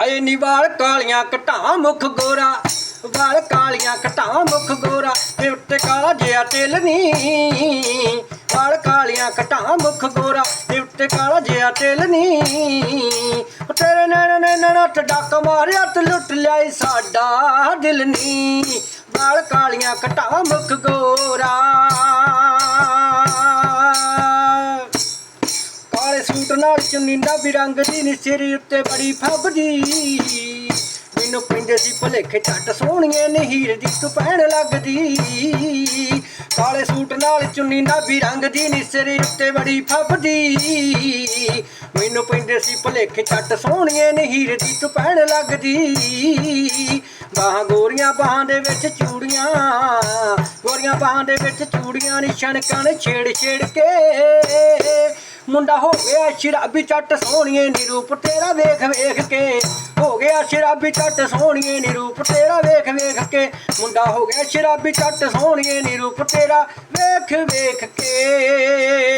ਹਾਏ ਨੀ ਵਾਲ ਕਾਲੀਆਂ ਘਟਾਂ ਮੁਖ ਗੋਰਾ। ਵਾਲ ਕਾਲੀਆਂ ਘਟਾਂ ਮੁਖ ਗੋਰਾ। ਤੇ ਉੱਤੇ ਕਾਲਾ ਜਿਆ ਤਿਲ ਨੀ। ਵਾਲ ਕਾਲੀਆਂ ਘਟਾਂ ਮੁਖ ਗੋਰਾ। ਤੇ ਉੱਤੇ ਕਾਲਾ ਜਿਆ ਤਿਲ ਨੀ। ਤੇਰੇ ਨੈਣ ਨੇ ਨੱਠ ਡੱਕ ਮਾਰਿਆ, ਤੇ ਲੁੱਟ ਲਿਆਈ ਸਾਡਾ ਦਿਲ ਨੀ। ਵਾਲ ਕਾਲੀਆਂ ਘਟਾਂ ਮੁਖ ਗੋਰਾ। ਨਾਲ ਚੁੰਨੀ ਦਾ ਨੀ, ਸਿਰ ਉੱਤੇ ਬੜੀ ਫੱਬਦੀ ਮੈਨੂੰ ਪੈਂਦੇ ਸੀ, ਭੁਲੇਖੇ ਛੱਟ ਸੋਹਣੀਏ ਨੀ ਹੀਰ ਦੀ ਤੂੰ ਪਹਿਣ ਲੱਗਦੀ। ਕਾਲੇ ਸੂਟ ਨਾਲ ਚੁੰਨੀ ਦਾ ਵੀ ਰੰਗ ਦੀ ਨੀ, ਸਿਰ ਉੱਤੇ ਬੜੀ ਫੱਬਦੀ ਮੈਨੂੰ ਪੈਂਦੇ ਸੀ, ਭੁਲੇਖੇ ਛੱਟ ਸੋਹਣੀਏ ਨੀ ਹੀਰ ਦੀ ਤੂੰ ਪਹਿਣ ਲੱਗਦੀ। ਬਾਹਾਂ ਗੋਰੀਆਂ, ਬਾਹਾਂ ਦੇ ਵਿੱਚ ਚੂੜੀਆਂ। ਗੋਰੀਆਂ, ਬਾਹਾਂ ਦੇ ਵਿੱਚ ਚੂੜੀਆਂ ਨੀ ਛਣਕਾਂ ਛੇੜ ਛੇੜ ਕੇ। ਮੁੰਡਾ ਹੋ ਗਿਆ ਸ਼ਰਾਬੀ ਚੱਟ ਸੋਹਣੀਏ ਨੀ ਰੂਪ, ਤੇਰਾ ਵੇਖ ਵੇਖ ਕੇ। ਹੋ ਗਿਆ ਸ਼ਰਾਬੀ ਚੱਟ ਸੋਹਣੀਏ ਨੀ ਰੂਪ, ਤੇਰਾ ਵੇਖ ਵੇਖ ਕੇ। ਮੁੰਡਾ ਹੋ ਗਿਆ ਸ਼ਰਾਬੀ ਚੱਟ ਸੋਹਣੀਏ ਨੀ ਰੂਪ, ਤੇਰਾ ਵੇਖ ਵੇਖ ਕੇ।